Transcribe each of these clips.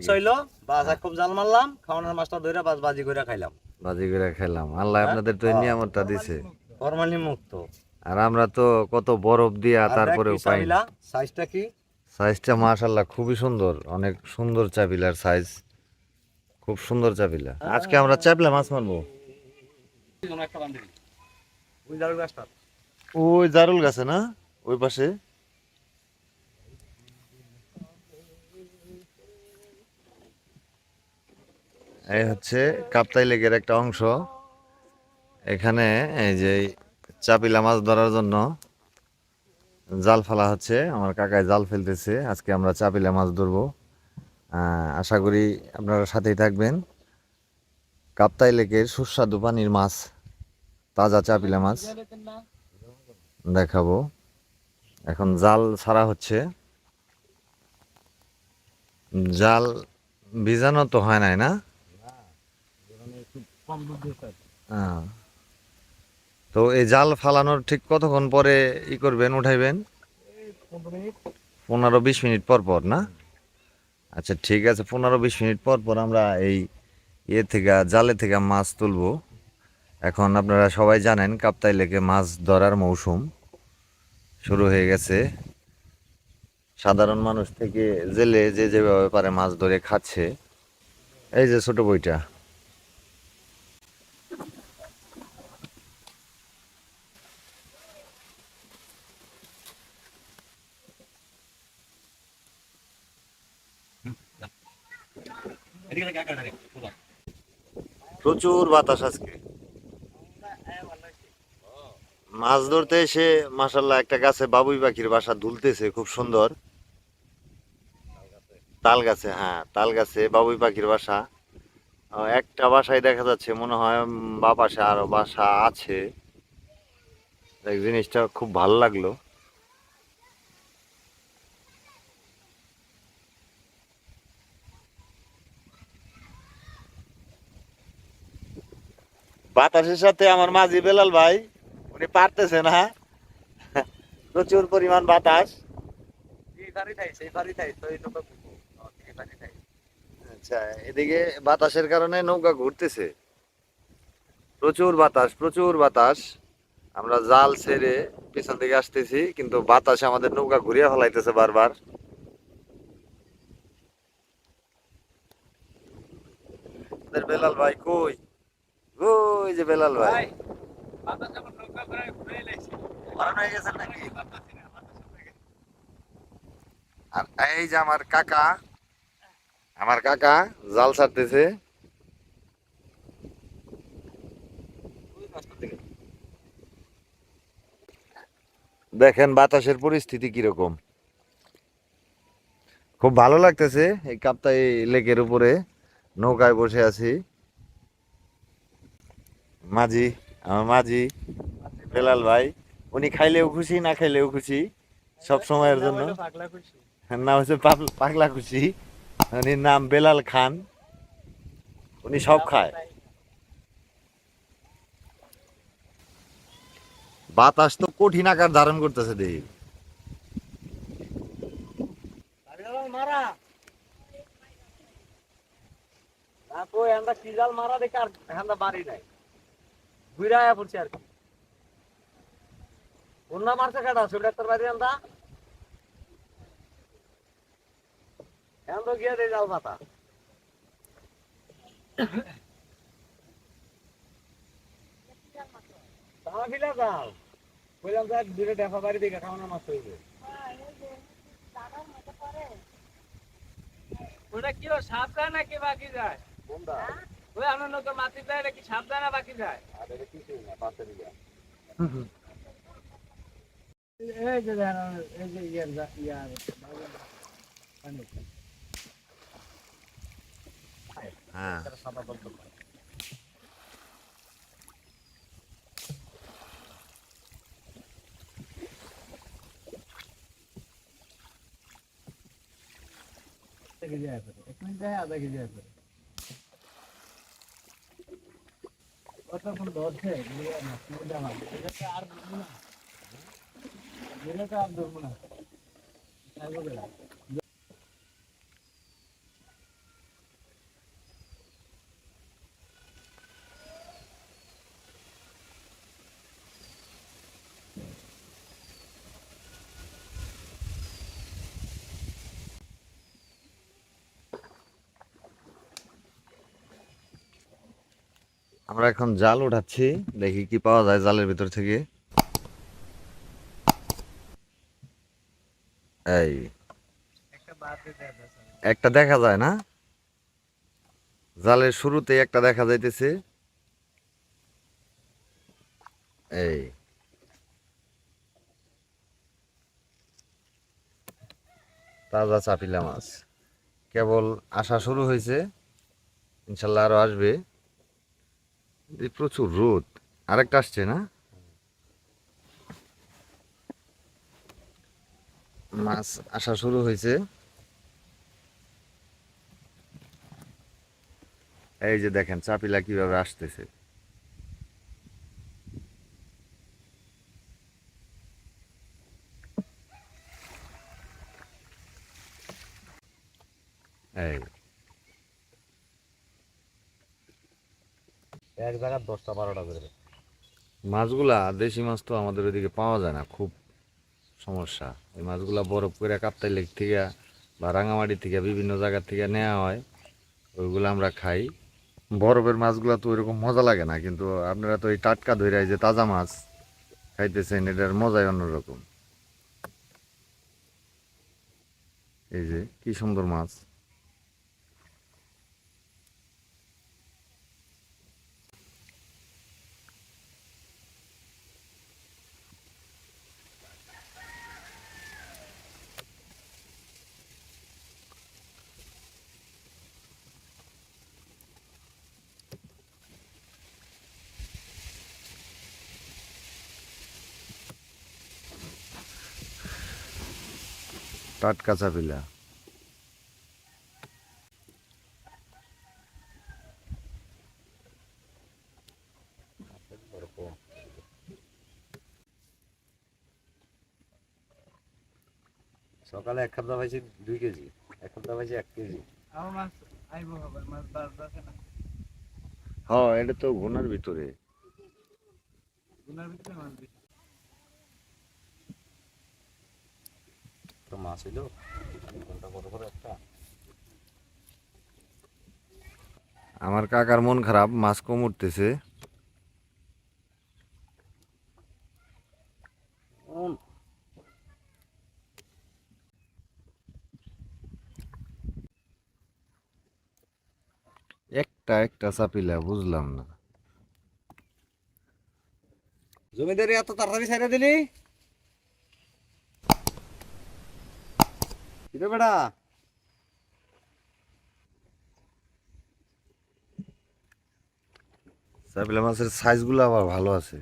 হইল বাস খুব জাল মারলাম খাওয়ানোর মাছটা ধরে বাস বাজি করে খাইলাম। বাজি করে খেলাম আল্লাহ আপনাদের তো নিয়ামতটা দিছে। ফরমালি মুক্ত। আর আমরা তো কত বরফ দিয়া তারপরেও পাই সাইজটা কি সাইজটা মাশাল্লাহ খুবই সুন্দর। অনেক সুন্দর চাপিলার সাইজ খুব সুন্দর চাপিলা আজকে আমরা চাপলা মাছ মারবো। ওই গাছটা। ওই জারুল গাছে না? ওই পাশে? এই হচ্ছে কাপ্তাই লেকের একটা অংশ। এখানে এই যে চাপিলা মাছ ধরার জন্য জাল ফেলা হচ্ছে। আমার কাকায় জাল ফেলতেছে, আজকে আমরা চাপিলা মাছ ধরবো। আশা করি আপনারা সাথেই থাকবেন। কাপ্তাই লেকের সুস্বাদু পানির মাছ, তাজা চাপিলা মাছ দেখাবো। এখন জাল ছাড়া হচ্ছে। জাল ভিজানো তো হয় নাই না। তো এই জাল ফালানোর ঠিক কতক্ষণ পরে ই করবেন উঠাইবেন? পনেরো বিশ মিনিট পর পর না? আচ্ছা ঠিক আছে পনেরো বিশ মিনিট পর পর আমরা এই ইয়ে থেকে জালে থেকে মাছ তুলবো। এখন আপনারা সবাই জানেন কাপ্তাই লেকে মাছ ধরার মৌসুম শুরু হয়ে গেছে। সাধারণ মানুষ থেকে জেলে যে যেভাবে পারে মাছ ধরে খাচ্ছে। এই যে ছোট বইটা। প্রচুর বাতাস আজকে। মাছ ধরতে এসে মাসাল্লাহ একটা গাছে বাবুই পাখির বাসা দুলতেছে খুব সুন্দর। তাল গাছে হ্যাঁ তাল গাছে বাবুই পাখির বাসা। একটা বাসায় দেখা যাচ্ছে, মনে হয় বা আরও বাসা আছে। জিনিসটা খুব ভালো লাগল। বাতাসের সাথে আমার মাঝি বেলাল ভাই উনি পারতেছে না। প্রচুর পরিমাণ বাতাস। আচ্ছা এদিকে বাতাসের কারণে নৌকা ঘুরতেছে। প্রচুর বাতাস প্রচুর বাতাস। আমরা জাল ছেড়ে পেছন দিকে আসতেছি কিন্তু বাতাস আমাদের নৌকা ঘুরিয়ে ফেলাইতেছে বারবার। বেলাল ভাই কই? ওই যে বেলাল ভাই। ভাই, আমার আর এই যে কাকা আমার কাকা জাল ছাড়তেছে। দেখেন বাতাসের পরিস্থিতি কীরকম। খুব ভালো লাগতেছে এই কাপ্তাই লেকের উপরে নৌকায় বসে আছি। মাঝি আমার মাঝি বেলাল ভাই উনি খাইলেও খুশি না খাইলেও খুশি সব সময়ের জন্য। বলে পাগলা খুশি। নাম হচ্ছে পাগলা খুশি। উনির নাম বেলাল খান। উনি সব খায়। বাতাস তো কঠিন আকার ধারণ করতেছে দেখি বাড়ি মারা। না তো এন্দা কি জাল মারা দেখে আর বাড়ি নাই। ঘুরে আয়া পড়ছে আর কি। অন্য মারছে কাটা ছোট ডাক্তার বাড়ি এন্দা এন্দ গিয়ে দে জাল পাতা। তামা ফিলা যাও। বললাম যে দূরে দেখা বাড়ি দেখে খাওয়ানো মাছ হইবে ওটা কি সাবধান নাকি বাকি যায়? কোনটা? ওই মাটি যায় নাকি না বাকি যায় আর এটা কিছুই না পাশের দিকে এই যে দেখেন, এই যে ইয়ার যা- ইয়ার পানি। হ্যাঁ সাদা বলতো। এক মিনিট আধা কেজি ফেরে। কতক্ষণ ধরছে লিয়ে না, লিয়ে না। এটাকে আর ধরবো না। আমরা এখন জাল উঠাচ্ছি। দেখি কি পাওয়া যায় জালের ভিতর থেকে। এই। একটা দেখা যায় না? জালের শুরুতে একটা দেখা যাইতেছে। এই। তাজা চাপিলা মাছ। কেবল আসা শুরু হয়েছে। ইনশাল্লাহ আরও আসবে। প্রচুর রোদ। আরেকটা আসছে না? মাছ আসা শুরু হয়েছে। এই যে দেখেন, চাপিলা কীভাবে আসতেছে এই এক জায়গায় দশটা, বারোটা করে মাছগুলা, দেশি মাছ তো আমাদের ওইদিকে পাওয়া যায় না, খুব সমস্যা। এই মাছগুলা বরফ করে কাপ্তাই লেক থেকে বা রাঙামাটি থেকে বিভিন্ন জায়গা থেকে নেওয়া হয়, ওইগুলো আমরা খাই। বরফের মাছগুলা তো ওইরকম মজা লাগে না, কিন্তু আপনারা তো এই টাটকা ধরে যে তাজা মাছ খাইতেছেন, এটার মজাই অন্যরকম। এই যে, কি সুন্দর মাছ। টাটকা চাপিলা সকালে এক খাদ্য পাইছি দুই কেজি। এক খাদ্য পাইছি এক কেজি। হ্যাঁ এটা তো ঘোনার ভিতরে। ভিতরে মাছ তো মাছ হইল ঘণ্টা কত করে একটা? আমার কাকার মন খারাপ মাছ কম উঠতেছে। একটা একটা চাপিলা বুঝলাম না। জমিদারি এত তাড়াতাড়ি ছেড়ে দিলি? কিরে বেটা চাপিলা মাছের সাইজগুলো আবার ভালো আছে।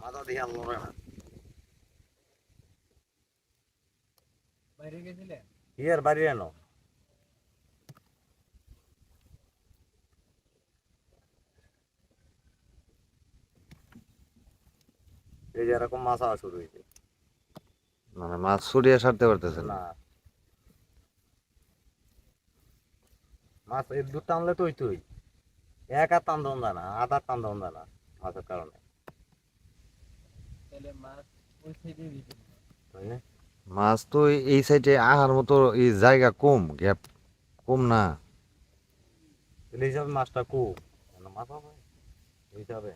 মাথা দিয়ে আনলো না বাইরে ইয়ার বাড়ি এনো এই যে এরকম মাছ আওয়া শুরু হয়েছে। মানে মাছ সরিয়ে সারতে পারতেছে না। মাছ এর দূর টানলে তুই তুই এক আর টান যায় না আধার টান যায় না মাছের কারণে। তাহলে মাছ ওই সাইডে? মাছ তো এই- সাইডে আহার মতো এই জায়গা কম গ্যাপ কম না। মাছটা কম। হবে? এই হিসাবে।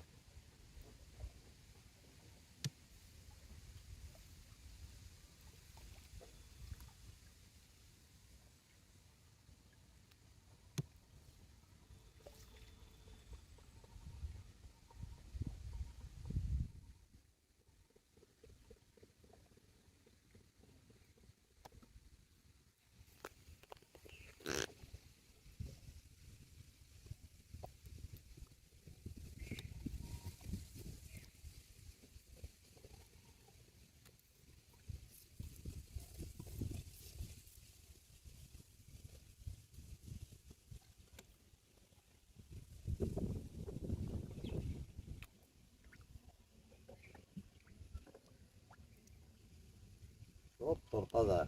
সব তরতাজা।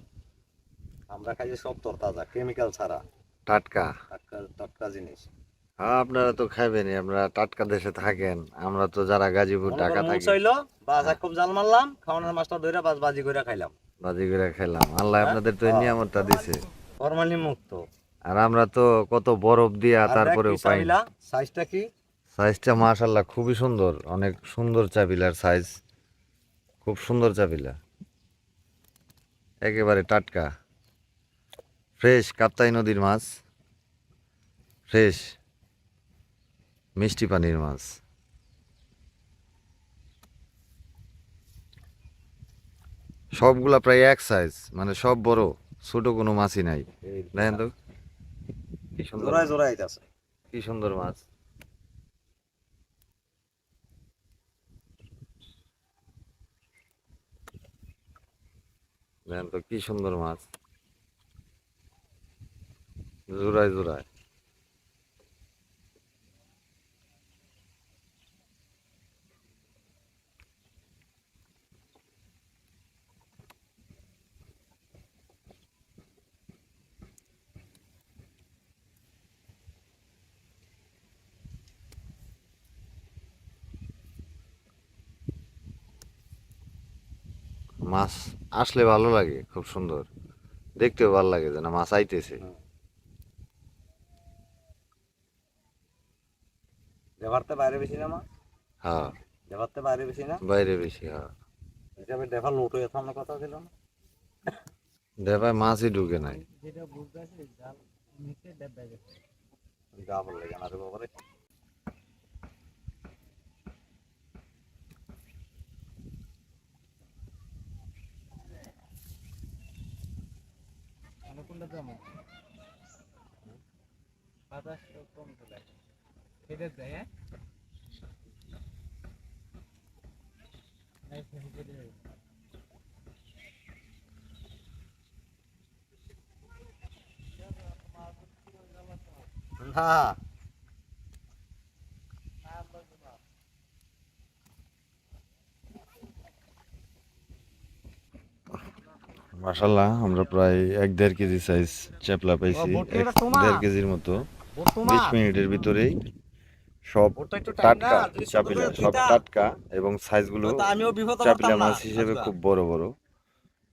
আমরা খাই সব তরতাজা কেমিক্যাল ছাড়া। টাটকা। টাটকা টাটকা জিনিস। হ্যাঁ আপনারা তো খাইবেনই আপনারা টাটকা দেশে থাকেন আমরা তো যারা গাজীপুর ঢাকা থাকি। হইল, বাস এক কোপ জাল মারলাম খাওয়ানোর মাছটা ধরে বাস বাজি করে খাইলাম। বাজি করে খেলাম আল্লাহ আপনাদের তো এই নিয়ামতটা দিছে। মুক্ত। আর আমরা তো কত বরফ দিয়া তারপরেও পাই। সাইজটা কি? সাইজটা মাশাল্লাহ খুবই সুন্দর অনেক সুন্দর চাপিলার সাইজ খুব সুন্দর চাপিলা একেবারে টাটকা। ফ্রেশ কাপ্তাই নদীর মাছ। ফ্রেশ মিষ্টি পানির মাছ। সবগুলা প্রায় এক সাইজ মানে সব বড় ছোট কোনো মাছই নাই। দেখেন তো কি সুন্দর। কি সুন্দর মাছ। দেখেন তো কি সুন্দর মাছ। জোড়ায় জোড়ায়। মাছ আসলে ভালো লাগে খুব সুন্দর। দেখতেও ভালো লাগে যে না মাছ আইতেছে। দেভারতে বাইরে বেশি না মা? হ্যাঁ। দেভারতে বাইরে বেশি না? বাইরে বেশি হ্যাঁ। হিসাবে লোট হয়ে কথা ছিল না। দেবায় মাছই ঢুকে নাই। যেটা বুঝতে পারছি জাল নিচে ডেব্বা গেছে গা বললে জানা রে বাবারে। কোনটা জমা বাতাস কম চলে এটা দেয় হ্যাঁ? এই ফেলে দিলে। না মাশাল্লাহ আমরা প্রায় এক দেড় কেজি সাইজ চেপলা পাইছি এক দেড় কেজির মতো। বিশ মিনিটের ভিতরেই সব টাটকা চাপিলা সব টাটকা এবং সাইজগুলো চাপিলা মাছ হিসেবে খুব বড় বড়।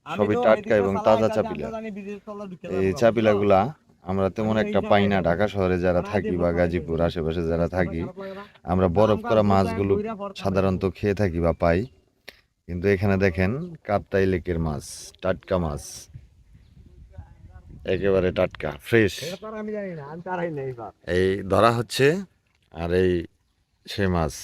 সবই টাটকা এবং তাজা চাপিলা। এই চাপিলাগুলা আমরা তেমন একটা পাই না। ঢাকা শহরে যারা থাকি বা গাজীপুর আশেপাশে যারা থাকি আমরা বরফ করা মাছগুলো সাধারণত খেয়ে থাকি বা পাই। কিন্তু এখানে দেখেন কাপ্তাই লেকের মাছ টাটকা মাছ। একেবারে টাটকা ফ্রেশ এই ধরা হচ্ছে আর এই সে মাছ।